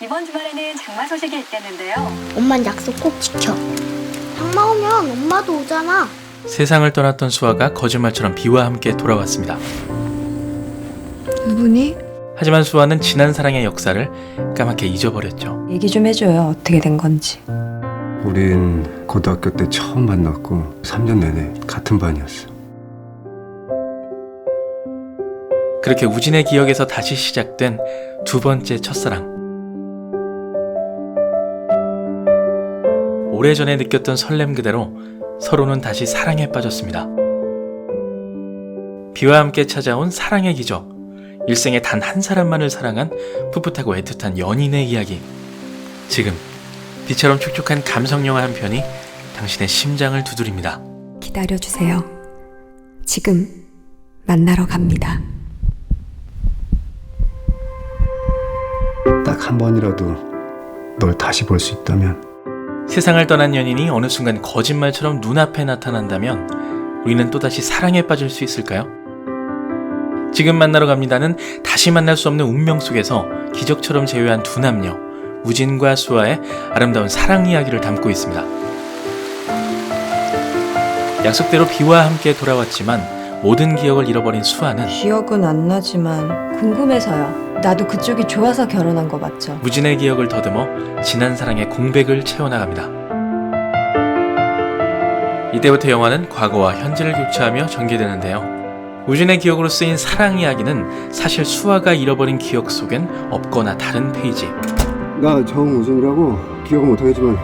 이번 주말에는 장마 소식이 있겠는데요. 엄만 약속 꼭 지켜. 장마 오면 엄마도 오잖아. 세상을 떠났던 수아가 거짓말처럼 비와 함께 돌아왔습니다. 누구니? 하지만 수아는 지난 사랑의 역사를 까맣게 잊어버렸죠. 얘기 좀 해줘요. 어떻게 된 건지. 우린 고등학교 때 처음 만났고 3년 내내 같은 반이었어. 그렇게 우진의 기억에서 다시 시작된 두 번째 첫사랑. 오래전에 느꼈던 설렘 그대로 서로는 다시 사랑에 빠졌습니다. 비와 함께 찾아온 사랑의 기적. 일생에 단 한 사람만을 사랑한 풋풋하고 애틋한 연인의 이야기. 지금 비처럼 촉촉한 감성 영화 한 편이 당신의 심장을 두드립니다. 기다려주세요. 지금 만나러 갑니다. 딱 한 번이라도 널 다시 볼 수 있다면 세상을 떠난 연인이 어느 순간 거짓말처럼 눈앞에 나타난다면 우리는 또다시 사랑에 빠질 수 있을까요? 지금 만나러 갑니다는 다시 만날 수 없는 운명 속에서 기적처럼 재회한 두 남녀 우진과 수아의 아름다운 사랑 이야기를 담고 있습니다. 약속대로 비와 함께 돌아왔지만 모든 기억을 잃어버린 수아는 기억은 안 나지만 궁금해서요. 나도 그쪽이 좋아서 결혼한 거 맞죠? 무진의 기억을 더듬어 지난 사랑의 공백을 채워나갑니다. 이때부터 영화는 과거와 현재를 교차하며 전개되는데요. 우진의 기억으로 쓰인 사랑 이야기는 사실 수아가 잃어버린 기억 속엔 없거나 다른 페이지. 나 정우진이라고 기억은 못하겠지만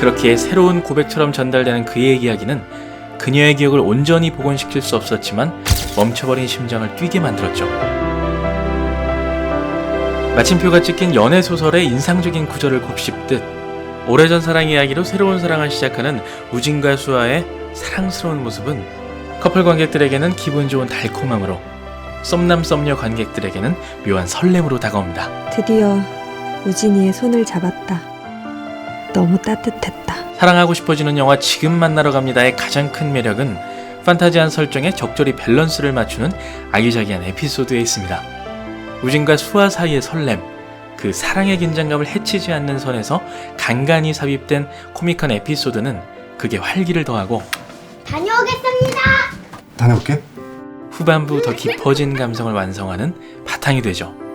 그렇기에 새로운 고백처럼 전달되는 그의 이야기는 그녀의 기억을 온전히 복원시킬 수 없었지만 멈춰버린 심장을 뛰게 만들었죠. 마침표가 찍힌 연애 소설의 인상적인 구절을 곱씹듯 오래전 사랑 이야기로 새로운 사랑을 시작하는 우진과 수아의 사랑스러운 모습은 커플 관객들에게는 기분 좋은 달콤함으로 썸남 썸녀 관객들에게는 묘한 설렘으로 다가옵니다. 드디어 우진이의 손을 잡았다. 너무 따뜻했다. 사랑하고 싶어지는 영화 지금 만나러 갑니다의 가장 큰 매력은 판타지한 설정에 적절히 밸런스를 맞추는 아기자기한 에피소드에 있습니다. 우진과 수아 사이의 설렘, 그 사랑의 긴장감을 해치지 않는 선에서 간간히 삽입된 코믹한 에피소드는 극의 활기를 더하고 다녀오겠습니다. 다녀올게. 후반부 더 깊어진 감성을 완성하는 바탕이 되죠.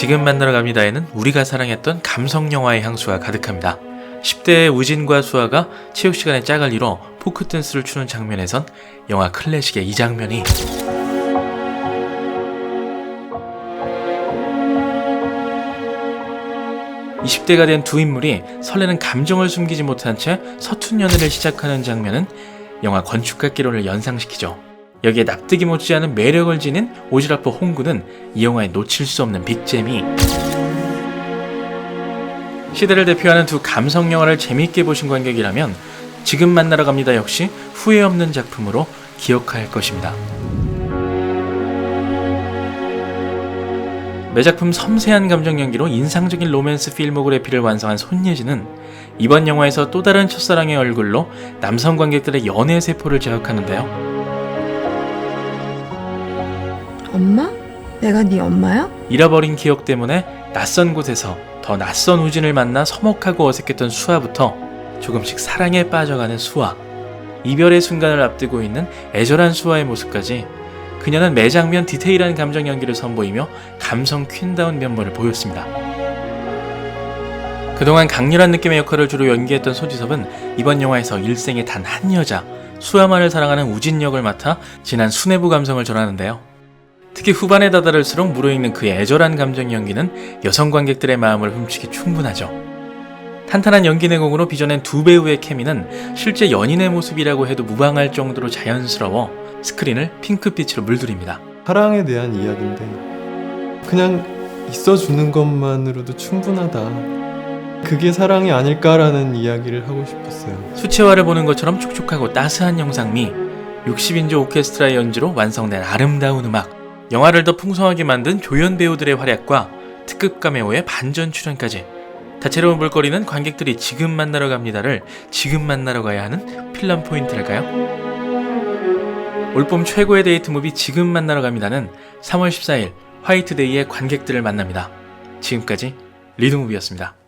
지금 만나러 갑니다에는 우리가 사랑했던 감성 영화의 향수가 가득합니다. 10대의 우진과 수아가 체육 시간에 짝을 이뤄 포크 댄스를 추는 장면에선 영화 클래식의 이 장면이 (20대가) 된 두 인물이 설레는 감정을 숨기지 못한 채 서툰 연애를 시작하는 장면은 영화 건축학개론을 연상시키죠. 여기에 납득이 못지않은 매력을 지닌 오지라퍼 홍구는 이 영화에 놓칠 수 없는 빅잼이 시대를 대표하는 두 감성 영화를 재미있게 보신 관객이라면 지금 만나러 갑니다 역시 후회 없는 작품으로 기억할 것입니다. 매작품 섬세한 감정 연기로 인상적인 로맨스 필모그래피를 완성한 손예진은 이번 영화에서 또 다른 첫사랑의 얼굴로 남성 관객들의 연애 세포를 제압하는데요. 엄마? 내가 네 엄마야? 잃어버린 기억 때문에 낯선 곳에서 더 낯선 우진을 만나 서먹하고 어색했던 수아부터 조금씩 사랑에 빠져가는 수아 이별의 순간을 앞두고 있는 애절한 수아의 모습까지 그녀는 매 장면 디테일한 감정 연기를 선보이며 감성 퀸다운 면모를 보였습니다. 그동안 강렬한 느낌의 역할을 주로 연기했던 소지섭은 이번 영화에서 일생에 단 한 여자 수아만을 사랑하는 우진 역을 맡아 진한 수뇌부 감성을 전하는데요. 특히 후반에 다다를수록 무르익는 그의 애절한 감정 연기는 여성 관객들의 마음을 훔치기 충분하죠. 탄탄한 연기 내공으로 빚어낸 두 배우의 케미는 실제 연인의 모습이라고 해도 무방할 정도로 자연스러워 스크린을 핑크빛으로 물들입니다. 사랑에 대한 이야기인데 그냥 있어주는 것만으로도 충분하다. 그게 사랑이 아닐까라는 이야기를 하고 싶었어요. 수채화를 보는 것처럼 촉촉하고 따스한 영상미, 60인조 오케스트라의 연주로 완성된 아름다운 음악, 영화를 더 풍성하게 만든 조연 배우들의 활약과 특급 카메오의 반전 출연까지 다채로운 볼거리는 관객들이 지금 만나러 갑니다를 지금 만나러 가야 하는 필름 포인트랄까요? 올봄 최고의 데이트 무비 지금 만나러 갑니다는 3월 14일 화이트데이의 관객들을 만납니다. 지금까지 리드무비였습니다.